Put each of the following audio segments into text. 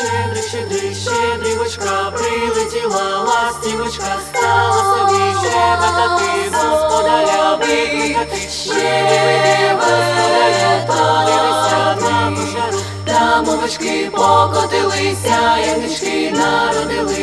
щедрик, щедрівочка, прилетіла ластівочка, стала собі щебетати, господаря викликати. Щедрик, господаря, та дивися на пожару, там овочки покотилися, ягнички народились.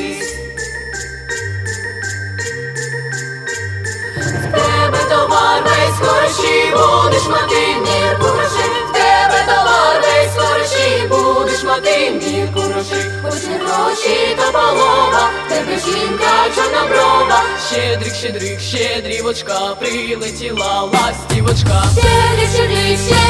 Хоч та полова, тебе жінка чорноброва. Щедрик, щедрик, щедрівочка, прилетіла ластівочка. Щедрик, щедрик, щедрівочка,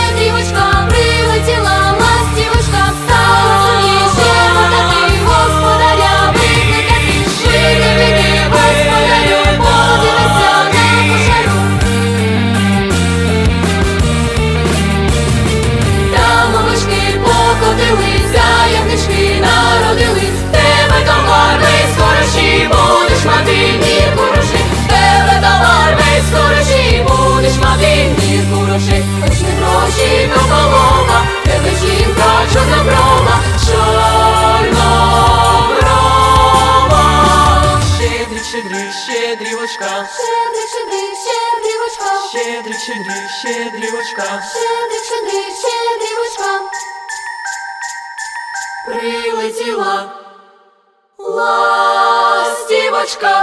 щедрівочка, Щедрик, щедрик, щедрівочка, щедрик, щедрик, щедрівочка. щедрик, щедрик, щедрівочка. Прилетіла ластівочка.